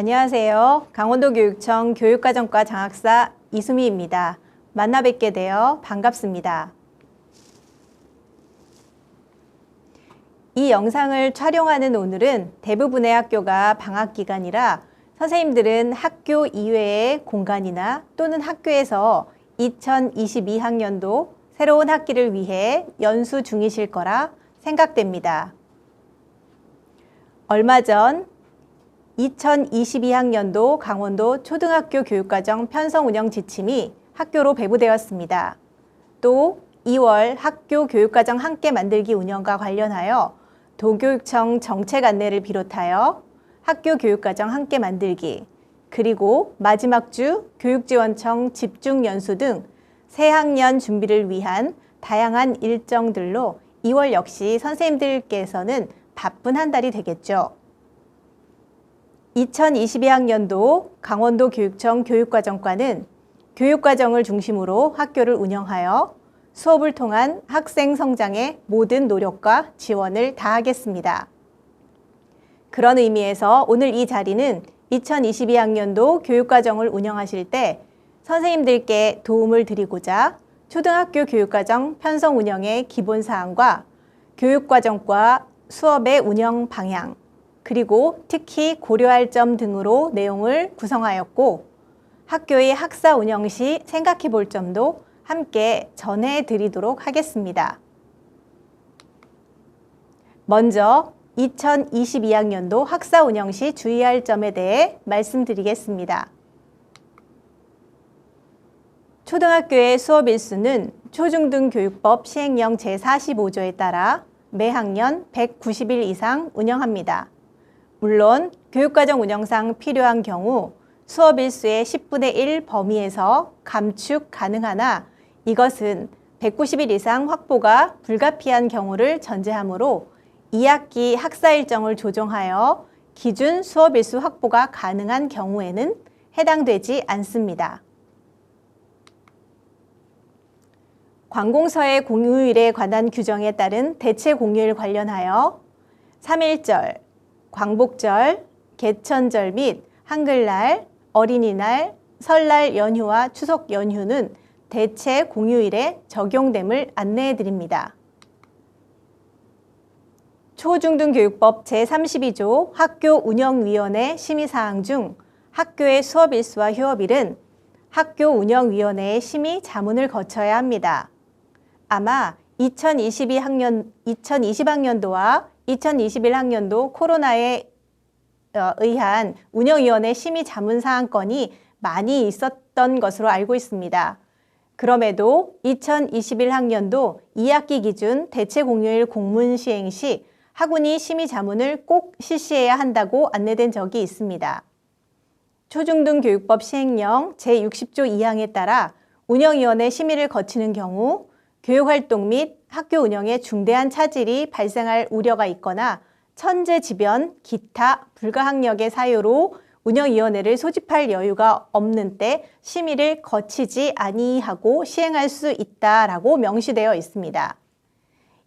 안녕하세요. 강원도 교육청 교육과정과 장학사 이수미입니다. 만나 뵙게 되어 반갑습니다. 이 영상을 촬영하는 오늘은 대부분의 학교가 방학 기간이라 선생님들은 학교 이외의 공간이나 또는 학교에서 2022학년도 새로운 학기를 위해 연수 중이실 거라 생각됩니다. 얼마 전 2022학년도 강원도 초등학교 교육과정 편성 운영 지침이 학교로 배부되었습니다. 또 2월 학교 교육과정 함께 만들기 운영과 관련하여 도교육청 정책 안내를 비롯하여 학교 교육과정 함께 만들기 그리고 마지막 주 교육지원청 집중연수 등 새학년 준비를 위한 다양한 일정들로 2월 역시 선생님들께서는 바쁜 한 달이 되겠죠. 2022학년도 강원도 교육청 교육과정과는 교육과정을 중심으로 학교를 운영하여 수업을 통한 학생 성장에 모든 노력과 지원을 다하겠습니다. 그런 의미에서 오늘 이 자리는 2022학년도 교육과정을 운영하실 때 선생님들께 도움을 드리고자 초등학교 교육과정 편성 운영의 기본 사항과 교육과정과 수업의 운영 방향, 그리고 특히 고려할 점 등으로 내용을 구성하였고 학교의 학사 운영 시 생각해 볼 점도 함께 전해 드리도록 하겠습니다. 먼저 2022학년도 학사 운영 시 주의할 점에 대해 말씀드리겠습니다. 초등학교의 수업 일수는 초중등교육법 시행령 제45조에 따라 매 학년 190일 이상 운영합니다. 물론 교육과정 운영상 필요한 경우 수업 일수의 10분의 1 범위에서 감축 가능하나 이것은 190일 이상 확보가 불가피한 경우를 전제하므로 2학기 학사 일정을 조정하여 기준 수업 일수 확보가 가능한 경우에는 해당되지 않습니다. 관공서의 공휴일에 관한 규정에 따른 대체 공휴일 관련하여 3일절, 광복절, 개천절 및 한글날, 어린이날, 설날 연휴와 추석 연휴는 대체 공휴일에 적용됨을 안내해 드립니다. 초중등교육법 제32조 학교 운영위원회 심의사항 중 학교의 수업 일수와 휴업일은 학교 운영위원회의 심의 자문을 거쳐야 합니다. 아마 2022학년, 2020학년도와 2021 학년도 코로나에 어, 의한 운영위원회 심의 자문 사항 건이 많이 있었던 것으로 알고 있습니다. 그럼에도 2021 학년도 2학기 기준 대체 공휴일 공문 시행 시 학운이 심의 자문을 꼭 실시해야 한다고 안내된 적이 있습니다. 초중등 교육법 시행령 제60조 2항에 따라 운영위원회 심의를 거치는 경우 교육활동 및 학교 운영에 중대한 차질이 발생할 우려가 있거나 천재지변, 기타, 불가항력의 사유로 운영위원회를 소집할 여유가 없는 때 심의를 거치지 아니하고 시행할 수 있다라고 명시되어 있습니다.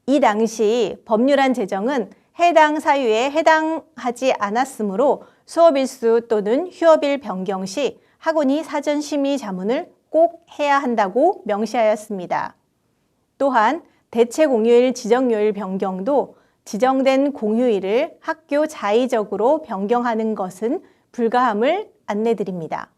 이 당시 법률안 제정은 해당 사유에 해당하지 않았으므로 수업일수 또는 휴업일 변경 시 학원이 사전 심의 자문을 꼭 해야 한다고 명시하였습니다. 또한 대체 공휴일 지정요일 변경도 지정된 공휴일을 학교 자의적으로 변경하는 것은 불가함을 안내드립니다.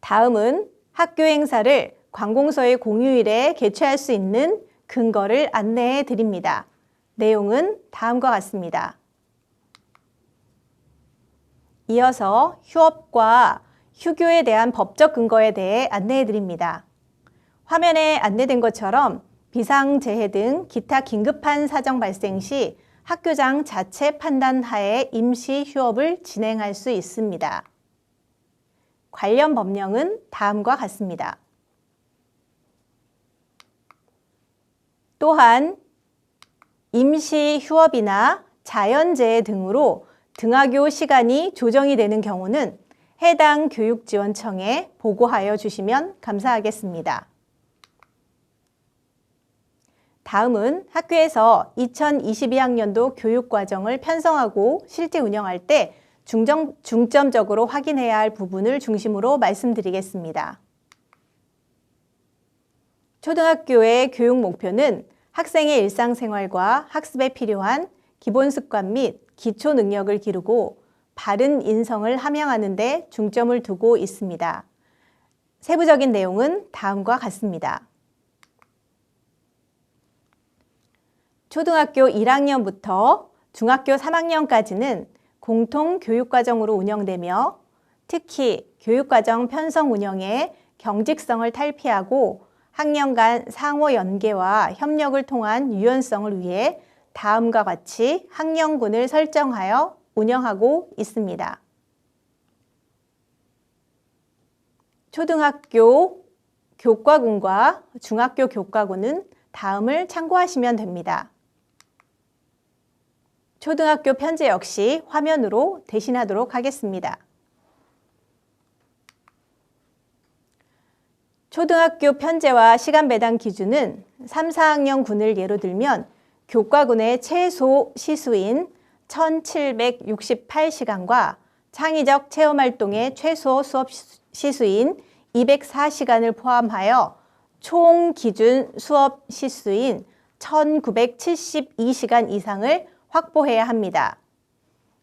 다음은 학교 행사를 관공서의 공휴일에 개최할 수 있는 근거를 안내해 드립니다. 내용은 다음과 같습니다. 이어서 휴업과 휴교에 대한 법적 근거에 대해 안내해 드립니다. 화면에 안내된 것처럼 비상재해 등 기타 긴급한 사정 발생 시 학교장 자체 판단 하에 임시 휴업을 진행할 수 있습니다. 관련 법령은 다음과 같습니다. 또한 임시 휴업이나 자연재해 등으로 등하교 시간이 조정이 되는 경우는 해당 교육지원청에 보고하여 주시면 감사하겠습니다. 다음은 학교에서 2022학년도 교육과정을 편성하고 실제 운영할 때 중점, 중점적으로 확인해야 할 부분을 중심으로 말씀드리겠습니다. 초등학교의 교육 목표는 학생의 일상생활과 학습에 필요한 기본 습관 및 기초 능력을 기르고 바른 인성을 함양하는 데 중점을 두고 있습니다. 세부적인 내용은 다음과 같습니다. 초등학교 1학년부터 중학교 3학년까지는 공통 교육과정으로 운영되며 특히 교육과정 편성 운영의 경직성을 탈피하고 학년 간 상호 연계와 협력을 통한 유연성을 위해 다음과 같이 학년군을 설정하여 운영하고 있습니다. 초등학교 교과군과 중학교 교과군은 다음을 참고하시면 됩니다. 초등학교 편제 역시 화면으로 대신하도록 하겠습니다. 초등학교 편제와 시간 배당 기준은 3, 4학년 군을 예로 들면 교과군의 최소 시수인 1768시간과 창의적 체험활동의 최소 수업 시수인 204시간을 포함하여 총 기준 수업 시수인 1972시간 이상을 확보해야 합니다.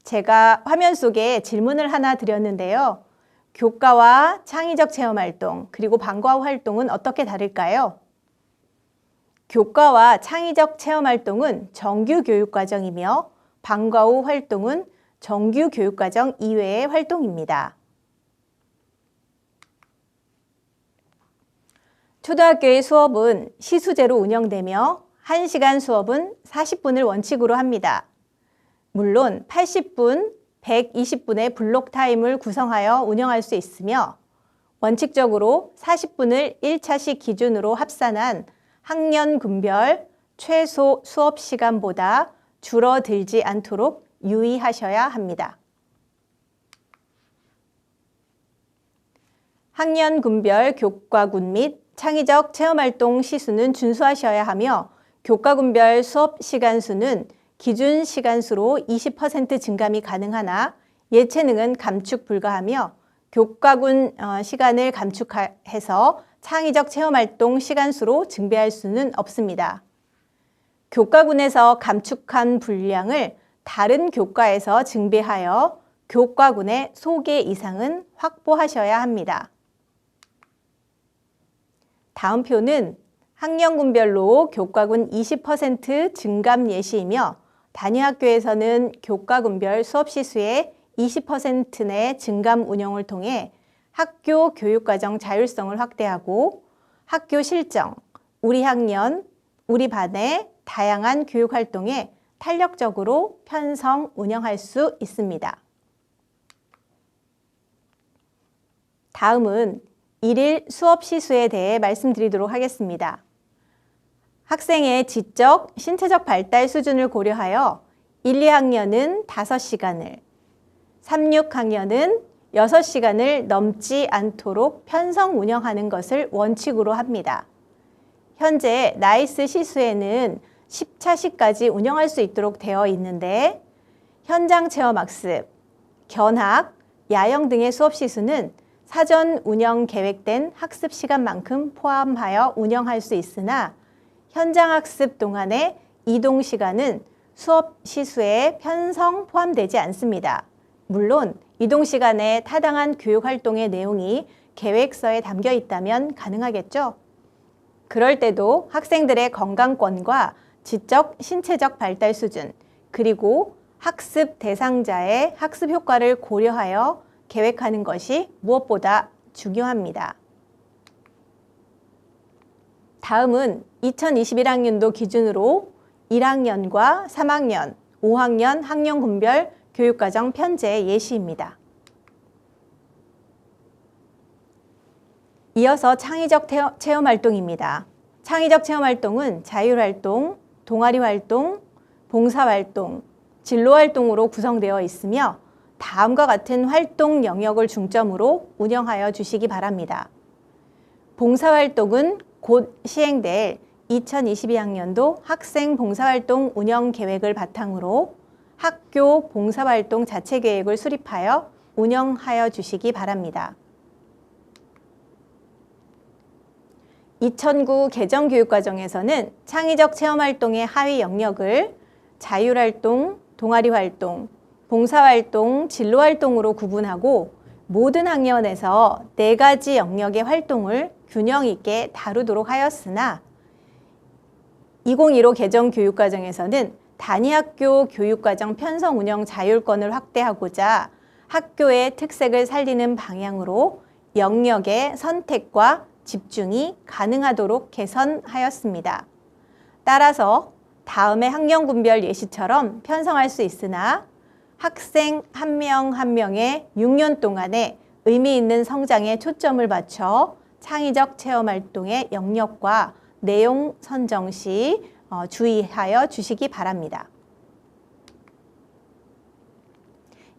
제가 화면 속에 질문을 하나 드렸는데요. 교과와 창의적 체험 활동, 그리고 방과 후 활동은 어떻게 다를까요? 교과와 창의적 체험 활동은 정규 교육 과정이며 방과 후 활동은 정규 교육 과정 이외의 활동입니다. 초등학교의 수업은 시수제로 운영되며 1시간 수업은 40분을 원칙으로 합니다. 물론 80분, 120분의 블록 타임을 구성하여 운영할 수 있으며 원칙적으로 40분을 1차식 기준으로 합산한 학년 군별 최소 수업 시간보다 줄어들지 않도록 유의하셔야 합니다. 학년 군별 교과군 및 창의적 체험활동 시수는 준수하셔야 하며 교과군별 수업 시간 수는 기준 시간 수로 20% 증감이 가능하나 예체능은 감축 불가하며 교과군 어, 시간을 감축해서 창의적 체험활동 시간 수로 증배할 수는 없습니다. 교과군에서 감축한 분량을 다른 교과에서 증배하여 교과군의 소개 이상은 확보하셔야 합니다. 다음 표는 학년군별로 교과군 20% 증감 예시이며 단위 학교에서는 교과군별 수업 시수의 20%내 증감 운영을 통해 학교 교육과정 자율성을 확대하고 학교 실정, 우리 학년, 우리 반의 다양한 교육 활동에 탄력적으로 편성 운영할 수 있습니다. 다음은 일일 수업 시수에 대해 말씀드리도록 하겠습니다. 학생의 지적, 신체적 발달 수준을 고려하여 1, 2학년은 5시간을, 3, 6학년은 6시간을 넘지 않도록 편성 운영하는 것을 원칙으로 합니다. 현재 나이스 시수에는 10차시까지 운영할 수 있도록 되어 있는데 현장 체험 학습, 견학, 야영 등의 수업 시수는 사전 운영 계획된 학습 시간만큼 포함하여 운영할 수 있으나 현장 학습 동안의 이동 시간은 수업 시수에 편성 포함되지 않습니다. 물론 이동 시간에 타당한 교육 활동의 내용이 계획서에 담겨 있다면 가능하겠죠. 그럴 때도 학생들의 건강권과 지적, 신체적 발달 수준, 그리고 학습 대상자의 학습 효과를 고려하여 계획하는 것이 무엇보다 중요합니다. 다음은 2021학년도 기준으로 1학년과 3학년, 5학년 학년 군별 교육과정 편제 예시입니다. 이어서 창의적 체험 활동입니다. 창의적 체험 활동은 자율 활동, 동아리 활동, 봉사 활동, 진로 활동으로 구성되어 있으며 다음과 같은 활동 영역을 중점으로 운영하여 주시기 바랍니다. 봉사 활동은 곧 시행될 2022학년도 학생 봉사활동 운영 계획을 바탕으로 학교 봉사활동 자체 계획을 수립하여 운영하여 주시기 바랍니다. 2009 개정 교육과정에서는 창의적 체험활동의 하위 영역을 자율활동, 동아리활동, 봉사활동, 진로활동으로 구분하고 모든 학년에서 네 가지 영역의 활동을 균형 있게 다루도록 하였으나 2015 개정 교육과정에서는 단위학교 교육과정 편성 운영 자율권을 확대하고자 학교의 특색을 살리는 방향으로 영역의 선택과 집중이 가능하도록 개선하였습니다. 따라서 다음의 학년군별 예시처럼 편성할 수 있으나 학생 한명한 명의 6년 동안의 의미 있는 성장에 초점을 맞춰 창의적 체험 활동의 영역과 내용 선정 시 어, 주의하여 주시기 바랍니다.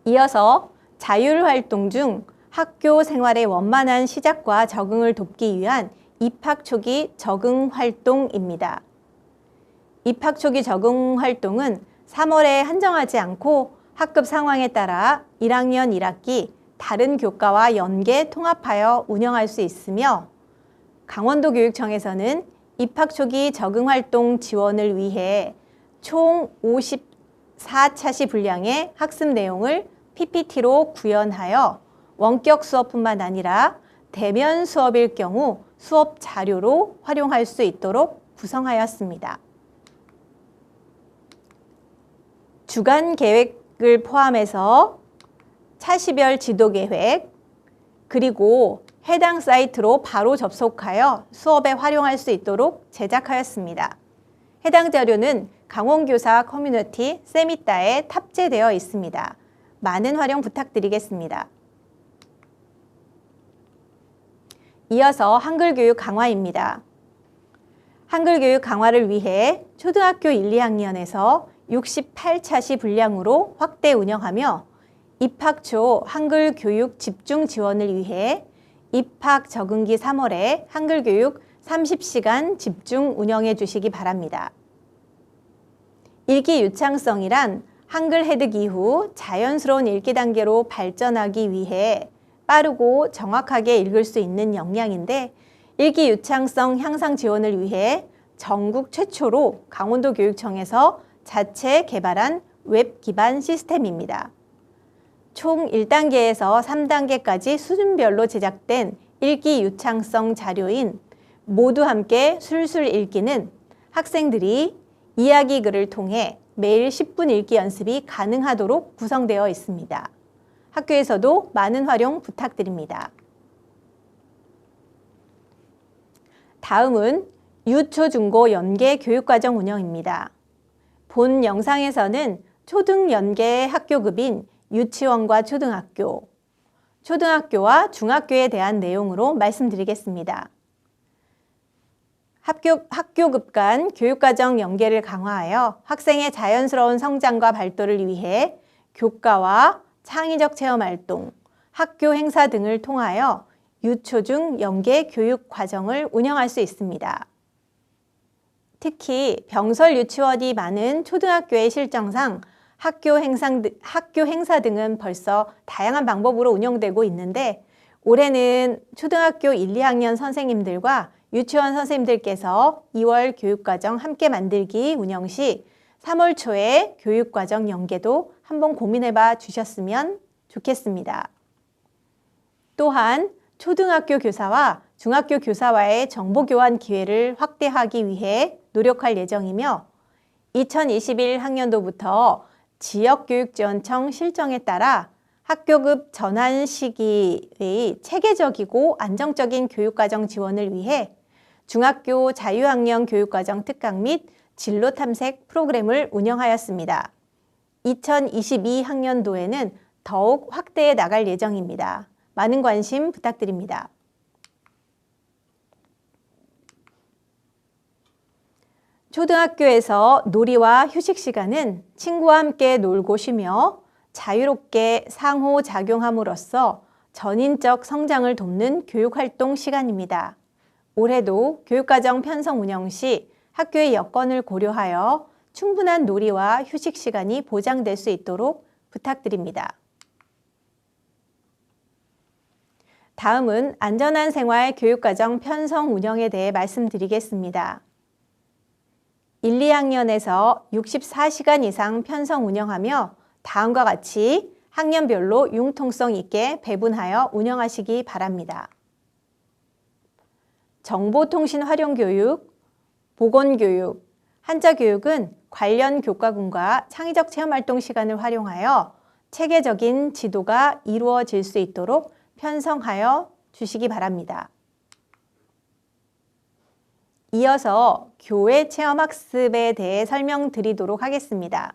이어서 자율활동 중 학교 생활의 원만한 시작과 적응을 돕기 위한 입학 초기 적응 활동입니다. 입학 초기 적응 활동은 3월에 한정하지 않고 학급 상황에 따라 1학년 1학기 다른 교과와 연계 통합하여 운영할 수 있으며 강원도 교육청에서는 입학 초기 적응 활동 지원을 위해 총 54차시 분량의 학습 내용을 PPT로 구현하여 원격 수업뿐만 아니라 대면 수업일 경우 수업 자료로 활용할 수 있도록 구성하였습니다. 주간 계획을 포함해서 차시별 지도 계획, 그리고 해당 사이트로 바로 접속하여 수업에 활용할 수 있도록 제작하였습니다. 해당 자료는 강원교사 커뮤니티 세미따에 탑재되어 있습니다. 많은 활용 부탁드리겠습니다. 이어서 한글 교육 강화입니다. 한글 교육 강화를 위해 초등학교 1, 2학년에서 68차시 분량으로 확대 운영하며 입학 초 한글 교육 집중 지원을 위해 입학 적응기 3월에 한글 교육 30시간 집중 운영해 주시기 바랍니다. 읽기 유창성이란 한글 해득 이후 자연스러운 읽기 단계로 발전하기 위해 빠르고 정확하게 읽을 수 있는 역량인데 읽기 유창성 향상 지원을 위해 전국 최초로 강원도 교육청에서 자체 개발한 웹 기반 시스템입니다. 총 1단계에서 3단계까지 수준별로 제작된 읽기 유창성 자료인 모두 함께 술술 읽기는 학생들이 이야기 글을 통해 매일 10분 읽기 연습이 가능하도록 구성되어 있습니다. 학교에서도 많은 활용 부탁드립니다. 다음은 유초, 중고, 연계 교육과정 운영입니다. 본 영상에서는 초등 연계 학교급인 유치원과 초등학교, 초등학교와 중학교에 대한 내용으로 말씀드리겠습니다. 학교, 학교급 간 교육과정 연계를 강화하여 학생의 자연스러운 성장과 발달을 위해 교과와 창의적 체험 활동, 학교 행사 등을 통하여 유초중 연계 교육 과정을 운영할 수 있습니다. 특히 병설 유치원이 많은 초등학교의 실정상 학교 행사, 학교 행사 등은 벌써 다양한 방법으로 운영되고 있는데 올해는 초등학교 1, 2학년 선생님들과 유치원 선생님들께서 2월 교육과정 함께 만들기 운영 시 3월 초에 교육과정 연계도 한번 고민해 봐 주셨으면 좋겠습니다. 또한 초등학교 교사와 중학교 교사와의 정보 교환 기회를 확대하기 위해 노력할 예정이며 2021 학년도부터 지역교육지원청 실정에 따라 학교급 전환 시기의 체계적이고 안정적인 교육과정 지원을 위해 중학교 자유학년 교육과정 특강 및 진로 탐색 프로그램을 운영하였습니다. 2022학년도에는 더욱 확대해 나갈 예정입니다. 많은 관심 부탁드립니다. 초등학교에서 놀이와 휴식 시간은 친구와 함께 놀고 쉬며 자유롭게 상호작용함으로써 전인적 성장을 돕는 교육활동 시간입니다. 올해도 교육과정 편성 운영 시 학교의 여건을 고려하여 충분한 놀이와 휴식 시간이 보장될 수 있도록 부탁드립니다. 다음은 안전한 생활 교육과정 편성 운영에 대해 말씀드리겠습니다. 1, 2학년에서 64시간 이상 편성 운영하며 다음과 같이 학년별로 융통성 있게 배분하여 운영하시기 바랍니다. 정보통신 활용 교육, 보건 교육, 한자 교육은 관련 교과군과 창의적 체험 활동 시간을 활용하여 체계적인 지도가 이루어질 수 있도록 편성하여 주시기 바랍니다. 이어서 교회 체험학습에 대해 설명드리도록 하겠습니다.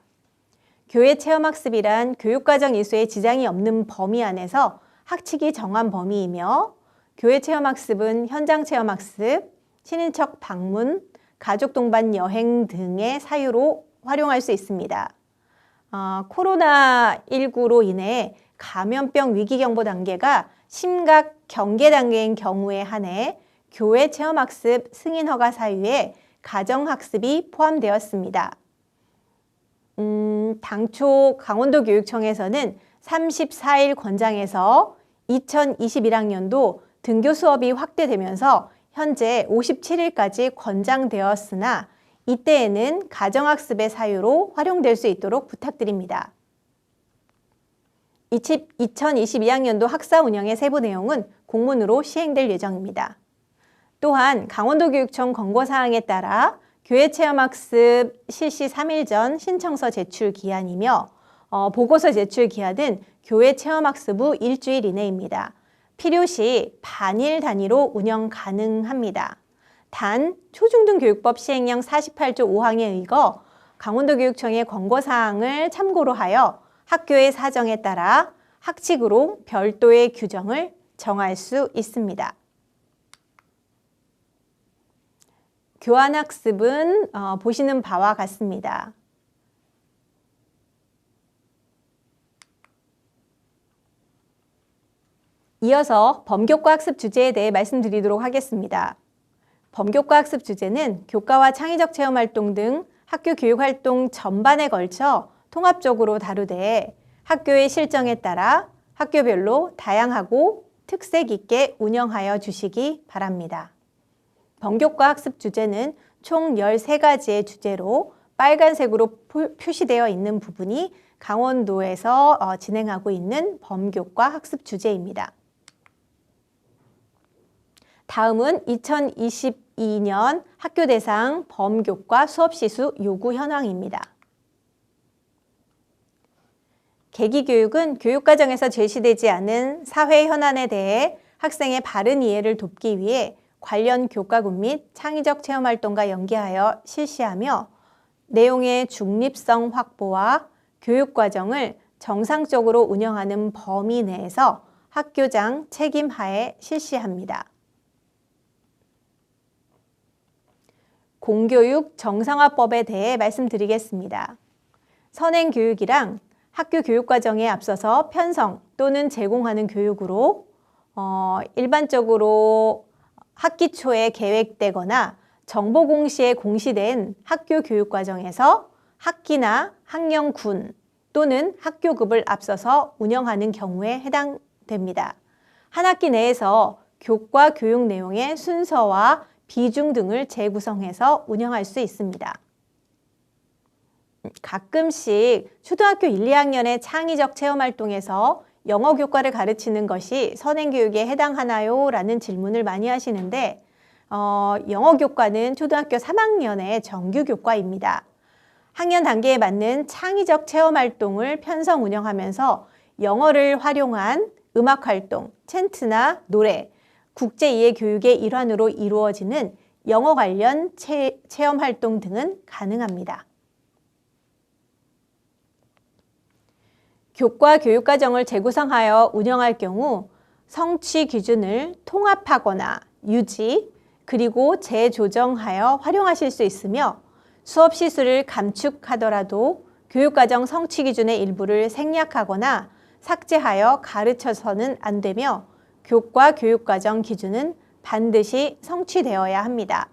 교회 체험학습이란 교육과정 이수에 지장이 없는 범위 안에서 학칙이 정한 범위이며 교회 체험학습은 현장 체험학습, 친인척 방문, 가족 동반 여행 등의 사유로 활용할 수 있습니다. 어, 코로나19로 인해 감염병 위기경보 단계가 심각 경계 단계인 경우에 한해 교회 체험학습 승인 허가 사유에 가정학습이 포함되었습니다. 음, 당초 강원도 교육청에서는 34일 권장에서 2021학년도 등교 수업이 확대되면서 현재 57일까지 권장되었으나 이때에는 가정학습의 사유로 활용될 수 있도록 부탁드립니다. 2022학년도 학사 운영의 세부 내용은 공문으로 시행될 예정입니다. 또한 강원도교육청 권고사항에 따라 교회 체험학습 실시 3일 전 신청서 제출 기한이며 어, 보고서 제출 기한은 교회 체험학습 후 일주일 이내입니다. 필요시 반일 단위로 운영 가능합니다. 단 초중등교육법 시행령 48조 5항에 의거 강원도교육청의 권고사항을 참고로 하여 학교의 사정에 따라 학칙으로 별도의 규정을 정할 수 있습니다. 교환학습은 어, 보시는 바와 같습니다. 이어서 범교과 학습 주제에 대해 말씀드리도록 하겠습니다. 범교과 학습 주제는 교과와 창의적 체험 활동 등 학교 교육 활동 전반에 걸쳐 통합적으로 다루되 학교의 실정에 따라 학교별로 다양하고 특색 있게 운영하여 주시기 바랍니다. 범교과 학습 주제는 총 13가지의 주제로 빨간색으로 표시되어 있는 부분이 강원도에서 어, 진행하고 있는 범교과 학습 주제입니다. 다음은 2022년 학교 대상 범교과 수업시수 요구 현황입니다. 계기교육은 교육과정에서 제시되지 않은 사회 현안에 대해 학생의 바른 이해를 돕기 위해 관련 교과군 및 창의적 체험활동과 연계하여 실시하며 내용의 중립성 확보와 교육과정을 정상적으로 운영하는 범위 내에서 학교장 책임하에 실시합니다. 공교육 정상화법에 대해 말씀드리겠습니다. 선행교육이랑 학교 교육과정에 앞서서 편성 또는 제공하는 교육으로 어, 일반적으로 학기 초에 계획되거나 정보 공시에 공시된 학교 교육 과정에서 학기나 학년군 또는 학교급을 앞서서 운영하는 경우에 해당됩니다. 한 학기 내에서 교과 교육 내용의 순서와 비중 등을 재구성해서 운영할 수 있습니다. 가끔씩 초등학교 1, 2학년의 창의적 체험 활동에서 영어 교과를 가르치는 것이 선행교육에 해당하나요? 라는 질문을 많이 하시는데 어, 영어 교과는 초등학교 3학년의 정규 교과입니다. 학년 단계에 맞는 창의적 체험 활동을 편성 운영하면서 영어를 활용한 음악 활동, 챈트나 노래, 국제 이해 교육의 일환으로 이루어지는 영어 관련 체, 체험 활동 등은 가능합니다. 교과 교육과정을 재구성하여 운영할 경우 성취 기준을 통합하거나 유지, 그리고 재조정하여 활용하실 수 있으며 수업 시수를 감축하더라도 교육과정 성취 기준의 일부를 생략하거나 삭제하여 가르쳐서는 안 되며 교과 교육과정 기준은 반드시 성취되어야 합니다.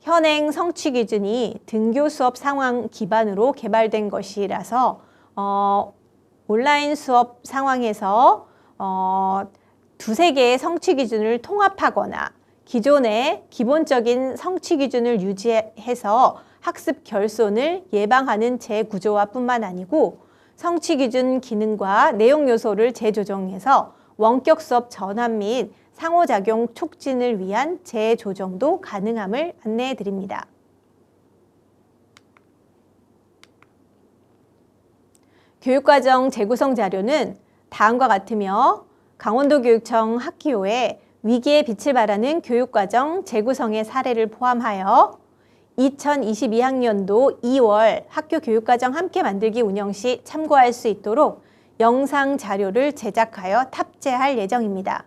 현행 성취 기준이 등교 수업 상황 기반으로 개발된 것이라서 어, 온라인 수업 상황에서 어, 두세 개의 성취 기준을 통합하거나 기존의 기본적인 성취 기준을 유지해서 학습 결손을 예방하는 재구조화 뿐만 아니고 성취 기준 기능과 내용 요소를 재조정해서 원격 수업 전환 및 상호작용 촉진을 위한 재조정도 가능함을 안내해 드립니다. 교육과정 재구성 자료는 다음과 같으며 강원도 교육청 학기호에 위기에 빛을 발하는 교육과정 재구성의 사례를 포함하여 2022학년도 2월 학교 교육과정 함께 만들기 운영 시 참고할 수 있도록 영상 자료를 제작하여 탑재할 예정입니다.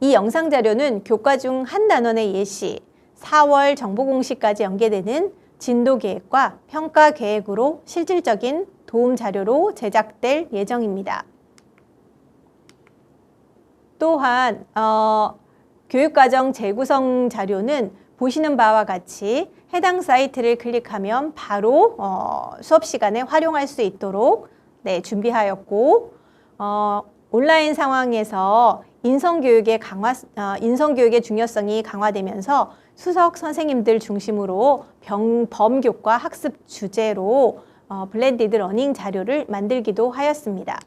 이 영상 자료는 교과 중 한 단원의 예시, 4월 정보 공시까지 연계되는 진도 계획과 평가 계획으로 실질적인 도움 자료로 제작될 예정입니다. 또한 어, 교육과정 재구성 자료는 보시는 바와 같이 해당 사이트를 클릭하면 바로 어, 수업 시간에 활용할 수 있도록 네, 준비하였고 어, 온라인 상황에서 인성교육의 강화, 어, 인성교육의 중요성이 강화되면서 수석 선생님들 중심으로 병, 범교과 학습 주제로 어, 블렌디드 러닝 자료를 만들기도 하였습니다.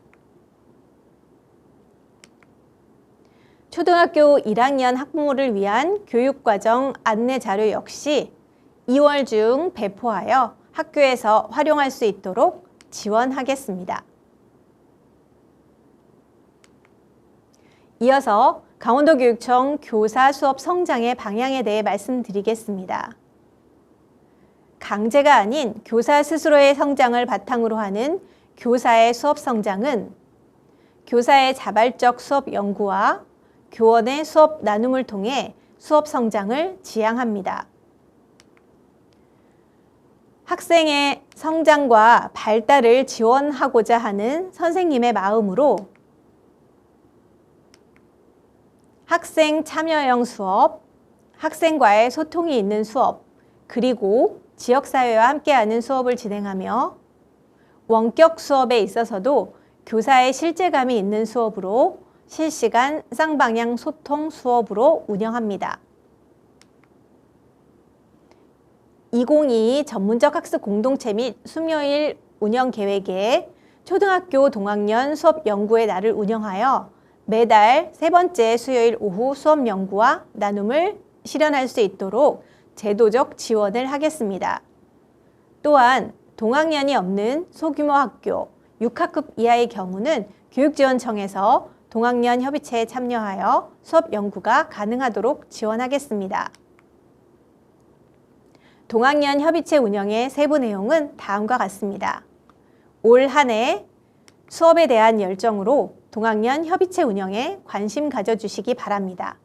초등학교 1학년 학부모를 위한 교육과정 안내 자료 역시 2월 중 배포하여 학교에서 활용할 수 있도록 지원하겠습니다. 이어서 강원도교육청 교사 수업 성장의 방향에 대해 말씀드리겠습니다. 강제가 아닌 교사 스스로의 성장을 바탕으로 하는 교사의 수업 성장은 교사의 자발적 수업 연구와 교원의 수업 나눔을 통해 수업 성장을 지향합니다. 학생의 성장과 발달을 지원하고자 하는 선생님의 마음으로 학생 참여형 수업, 학생과의 소통이 있는 수업, 그리고 지역사회와 함께하는 수업을 진행하며 원격 수업에 있어서도 교사의 실제감이 있는 수업으로 실시간 쌍방향 소통 수업으로 운영합니다. 2022 전문적 학습 공동체 및 수묘일 운영 계획에 초등학교 동학년 수업 연구의 날을 운영하여 매달 세 번째 수요일 오후 수업 연구와 나눔을 실현할 수 있도록 제도적 지원을 하겠습니다. 또한 동학년이 없는 소규모 학교 6학급 이하의 경우는 교육지원청에서 동학년 협의체에 참여하여 수업 연구가 가능하도록 지원하겠습니다. 동학년 협의체 운영의 세부 내용은 다음과 같습니다. 올 한 해 수업에 대한 열정으로 동학년 협의체 운영에 관심 가져주시기 바랍니다.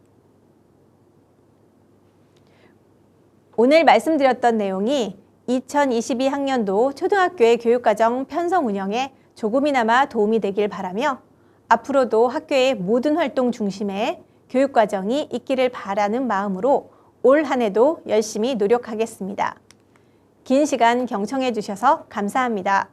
오늘 말씀드렸던 내용이 2022학년도 초등학교의 교육과정 편성 운영에 조금이나마 도움이 되길 바라며 앞으로도 학교의 모든 활동 중심에 교육과정이 있기를 바라는 마음으로 올 한 해도 열심히 노력하겠습니다. 긴 시간 경청해 주셔서 감사합니다.